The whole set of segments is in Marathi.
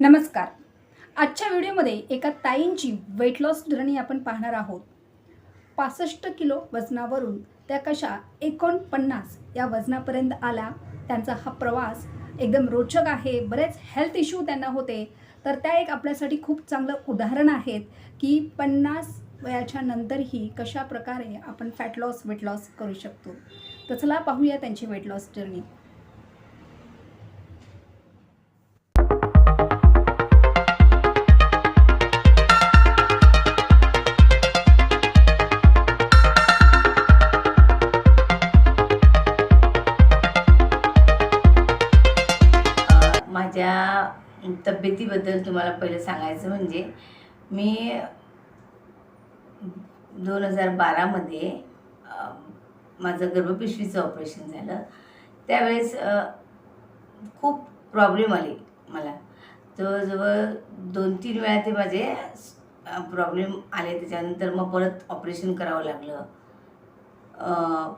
नमस्कार. आजच्या व्हिडिओमध्ये एका ताईंची वेट लॉस जर्नी आपण पाहणार आहोत. पासष्ट किलो वजनावरून त्या कशा एकोणपन्नास या वजनापर्यंत आल्या त्यांचा हा प्रवास एकदम रोचक आहे बरेच हेल्थ इश्यू त्यांना होते. तर त्या एक आपल्यासाठी खूप चांगलं उदाहरण आहेत की पन्नास वयाच्या नंतरही कशा प्रकारे आपण फॅट लॉस वेट लॉस करू शकतो. तर चला पाहूया त्यांची वेट लॉस जर्नी तब्येतीबद्दल तुम्हाला पहिलं सांगायचं म्हणजे मी दोन हजार बारामध्ये माझं गर्भपिशवीचं ऑपरेशन झालं. त्यावेळेस खूप प्रॉब्लेम आले मला. जवळजवळ दोन तीन वेळा ते माझे प्रॉब्लेम आले. त्याच्यानंतर मग परत ऑपरेशन करावं लागलं.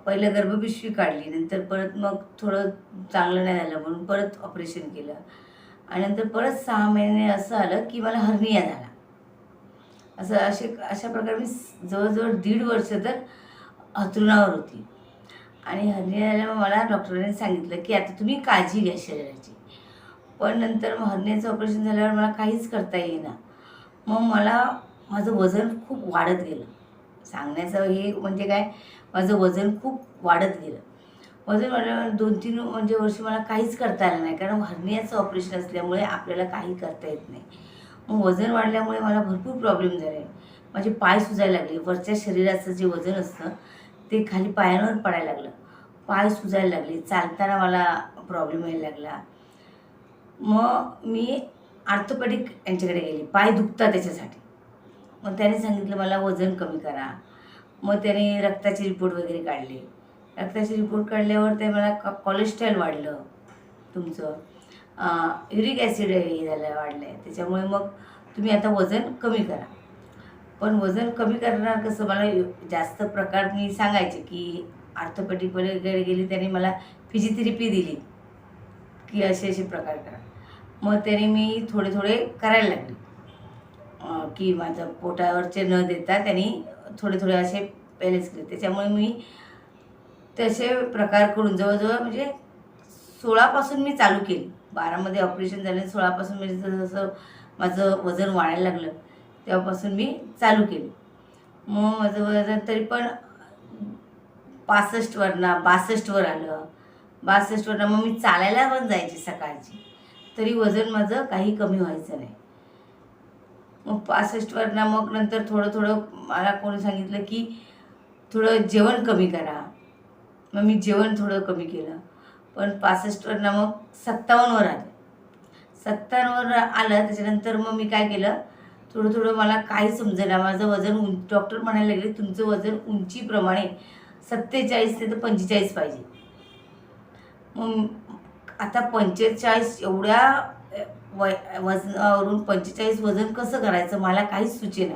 पहिलं गर्भपिशवी काढली. नंतर परत मग थोडं चांगलं नाही झालं म्हणून परत ऑपरेशन केलं. आणि नंतर परत सहा महिने असं आलं की मला हर्निया झाला. असं असे अशा प्रकारे मी जवळजवळ दीड वर्ष तर हतरुणावर होती. आणि हर्निया झाल्यामुळे मला डॉक्टरांनी सांगितलं की आता तुम्ही काळजी घ्या शरीराची. पण नंतर मग हर्नियाचं ऑपरेशन झाल्यावर मला काहीच करता येईना. मग मला माझं वजन खूप वाढत गेलं. सांगण्याचं हे म्हणजे काय? माझं वजन खूप वाढत गेलं. वजन वाढल्यावर दोन तीन म्हणजे वर्ष मला काहीच करता आलं नाही. कारण हर्नियाचं ऑपरेशन असल्यामुळे आपल्याला काही करता येत नाही. मग वजन वाढल्यामुळे मला भरपूर प्रॉब्लेम झाले. माझे पाय सुजायला लागले. वरच्या शरीराचं जे वजन असतं ते खाली पायांवर पडायला लागलं. पाय सुजायला लागले. चालताना मला प्रॉब्लेम व्हायला लागला. मग मी आर्थोपेडिक यांच्याकडे गेली. पाय दुखतात त्याच्यासाठी. मग त्याने सांगितलं मला वजन कमी करा. मग त्याने रक्ताचे रिपोर्ट वगैरे काढले. रक्ताचे रिपोर्ट काढल्यावर ते मला क कोलेस्ट्रॉल वाढलं तुमचं. युरिक ॲसिड हे झालं वाढलं आहे त्याच्यामुळे मग तुम्ही आता वजन कमी करा. पण वजन कमी करणार कसं? मला जास्त प्रकार मी सांगायचे की आर्थोपॅटिक वगैरे गेली त्याने मला फिजिथेरपी दिली की असे असे प्रकार करा. मग त्याने मी थोडे थोडे करायला लागले. की माझं पोटावरचे न देता त्यांनी थोडे थोडे असे पॅलेस केले. त्याच्यामुळे मी तसे प्रकार करून जवळजवळ म्हणजे सोळापासून मी चालू केली. बारामध्ये ऑपरेशन झालं सोळापासून म्हणजे जसं जसं माझं वजन वाढायला लागलं तेव्हापासून मी चालू केली. मग माझं वजन तरी पण पासष्टवरनं बासष्टवर आलं. बासष्टवरनं मग मी चालायला पण जायची सकाळची. तरी वजन माझं काही कमी व्हायचं नाही. मग पासष्टवरनं मग नंतर थोडं थोडं मला कोणी सांगितलं की थोडं जेवण कमी करा. मग मी जेवण थोडं कमी केलं. पण पासष्टवरनं मग सत्तावन्नवर आलं. सत्तावन्नवर आलं त्याच्यानंतर मग मी काय केलं? थोडं थोडं मला काही समजेना. माझं वजन उं डॉक्टर म्हणायला लागले तुमचं वजन उंचीप्रमाणे सत्तेचाळीस ते तर पंचेचाळीस पाहिजे. मग आता पंचेचाळीस एवढ्या व वजनावरून पंचेचाळीस वजन कसं करायचं मला काहीच सुचेना.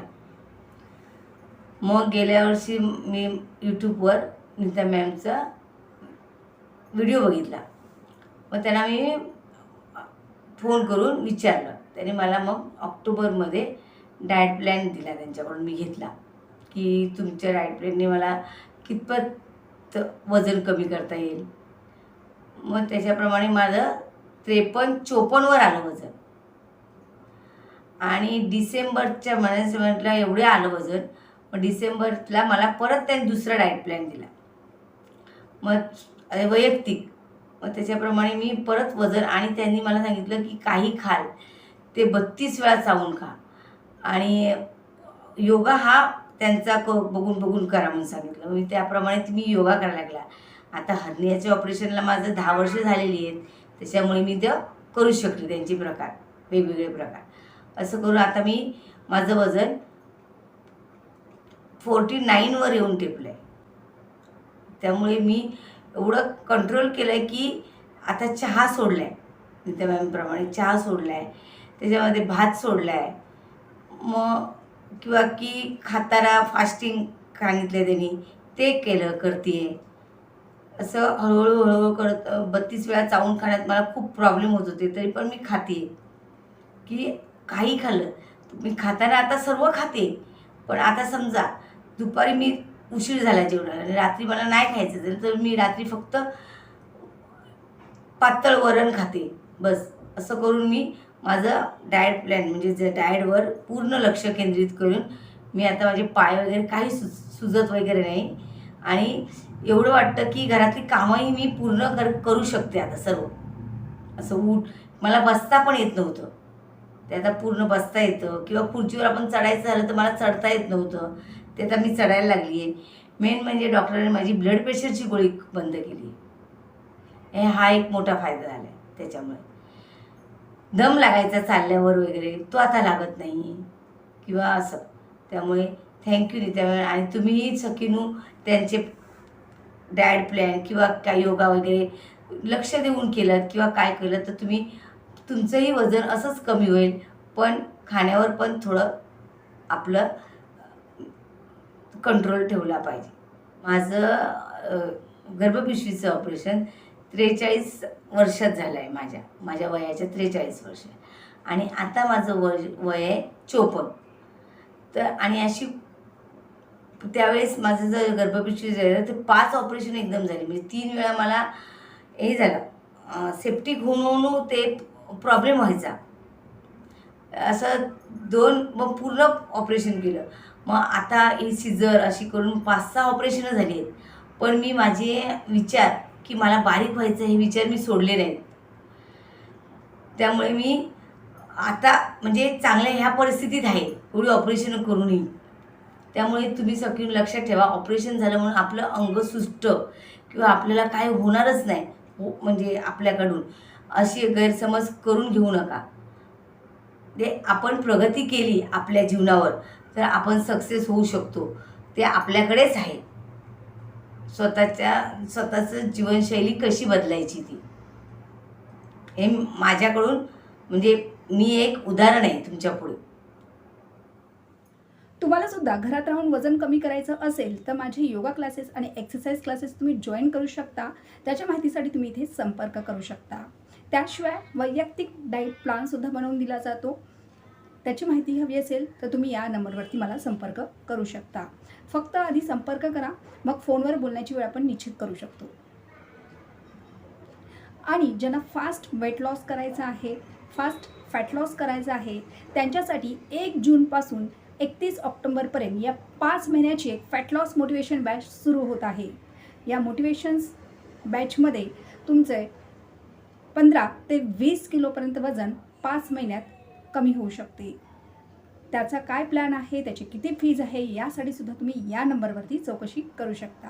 मग गेल्या वर्षी मी यूट्यूबवर नीता मॅमचा व्हिडिओ बघितला. मग त्यांना मी फोन करून विचारलं. त्याने मला मग ऑक्टोबरमध्ये डायट प्लॅन दिला त्यांच्याकडून मी घेतला. की तुमच्या डायट प्लॅनने मला कितपत वजन कमी करता येईल? मग त्याच्याप्रमाणे माझं त्रेपन्न चोपन्नवर आलं वजन. आणि डिसेंबरच्या महिन्याचं म्हटलं एवढे आलं वजन. मग डिसेंबरला मला परत त्यांनी दुसरा डाएट प्लॅन दिला. मग वैयक्तिक. मग त्याच्याप्रमाणे मी परत वजन आणि त्यांनी मला सांगितलं की काही खाल. ते बत्तीस वेळा चावून खा. आणि योगा हा त्यांचा क बघून बघून करा म्हणून सांगितलं. मी त्याप्रमाणे मी योगा करायला लागला. आता हर्नियाच्या ऑपरेशनला माझं दहा वर्ष झालेली आहेत. त्याच्यामुळे मी ते करू शकले त्यांचे प्रकार. वेगवेगळे प्रकार. असं करून आता मी माझं वजन फोर्टी नाईनवर येऊन टेपलं आहे त्यामुळे मी एवढं कंट्रोल केलं आहे की आता चहा सोडला आहे नित्या मॅमप्रमाणे चहा सोडला आहे त्याच्यामध्ये भात सोडला आहे मग किंवा की खाताना फास्टिंग सांगितलं त्यांनी ते केलं करते असं हळूहळू हळूहळू करत बत्तीस वेळा चावून खाण्यात मला खूप प्रॉब्लेम होत होते तरी पण मी खाते की काही खाल्लं. मी खाताना आता सर्व खाते. पण आता समजा दुपारी मी उशीर झाला जेवणाला. आणि रात्री मला नाही खायचं झालं तर मी रात्री फक्त पातळ वरण खाते. बस. असं करून मी माझं डाएट प्लॅन म्हणजे जे डाएटवर पूर्ण लक्ष केंद्रित करून मी आता माझे पाय वगैरे काही सु सुजत वगैरे नाही. आणि एवढं वाटतं की घरातली कामंही मी पूर्ण कर करू शकते आता सर्व. असं उठ मला बसता पण येत नव्हतं. ते आता पूर्ण बसता येतं. किंवा खुर्चीवर आपण चढायचं झालं तर मला चढता येत नव्हतं. ते आता मी चढायला लागली आहे मेन म्हणजे डॉक्टरांनी माझी ब्लड प्रेशरची गोळी बंद केली. हे हा एक मोठा फायदा झाला आहे त्याच्यामुळे. दम लागायचा चालल्यावर वगैरे तो आता लागत नाही. किंवा असं. त्यामुळे थँक्यू त्यामुळे आणि तुम्हीही सकिनू त्यांचे डाएट प्लॅन किंवा काय योगा वगैरे लक्ष देऊन केलं किंवा काय केलं तर तुम्ही तुमचंही वजन असंच कमी होईल. पण खाण्यावर पण थोडं आपलं कंट्रोल ठेवला पाहिजे. माझं गर्भपिशवीचं ऑपरेशन त्रेचाळीस वर्षात झालं आहे माझ्या. माझ्या वयाच्या त्रेचाळीस वर्ष. आणि आता माझं वय वय आहे चोपन्न. तर आणि अशी त्यावेळेस माझं जर गर्भपिशवी झालं तर पाच ऑपरेशन एकदम झाली. म्हणजे तीन वेळा मला हे झालं. सेप्टिक होऊन होऊन ते प्रॉब्लेम व्हायचा. असं दोन मग पूर्ण ऑपरेशन केलं. मग आता ही सिझर अशी करून पाच सहा ऑपरेशनं झाली आहेत. पण मी माझे विचार की मला बारीक व्हायचं हे विचार मी सोडले नाहीत त्यामुळे मी आता म्हणजे चांगल्या ह्या परिस्थितीत आहे. एवढी ऑपरेशन करूनही. त्यामुळे तुम्ही सगळी लक्षात ठेवा ऑपरेशन झालं म्हणून आपलं अंग सुष्ट किंवा आपल्याला काय होणारच नाही हो म्हणजे आपल्याकडून. अशी गैरसमज करून घेऊ नका. ते आपण प्रगती केली आपल्या जीवनावर. तर आपण सक्सेस होऊ शकतो. ते आपल्याकडेच आहे. स्वतःच्या स्वतःचं जीवनशैली कशी बदलायची ती? हे माझ्याकडून म्हणजे मी एक उदाहरण आहे तुमच्यापुढे. तुम्हाला सुद्धा घरात राहून वजन कमी करायचं असेल तर माझे योगा क्लासेस आणि एक्सरसाइज क्लासेस तुम्ही जॉईन करू शकता. त्याच्या माहितीसाठी तुम्ही इथे संपर्क करू शकता. त्याशिवाय वैयक्तिक डाईट प्लॅनसुद्धा बनवून दिला जातो. त्याची माहिती हवी असेल तर तुम्ही या नंबरवरती मला संपर्क करू शकता. फक्त आधी संपर्क करा मग फोनवर बोलण्याची वेळ आपण निश्चित करू शकतो. आणि ज्यांना फास्ट वेट लॉस करायचं आहे फास्ट फॅट लॉस करायचं आहे त्यांच्यासाठी एक जूनपासून एकतीस ऑक्टोंबरपर्यंत या पाच महिन्याची एक फॅट लॉस मोटिवेशन बॅच सुरू होत आहे. या मोटिवेशन्स बॅचमध्ये तुमचे पंधरा ते वीस किलोपर्यंत वजन पाच महिन्यात कमी होऊ शकते. त्याचा काय प्लॅन आहे? त्याची किती फीज आहे? यासाठी सुद्धा तुम्ही या नंबरवरती चौकशी करू शकता.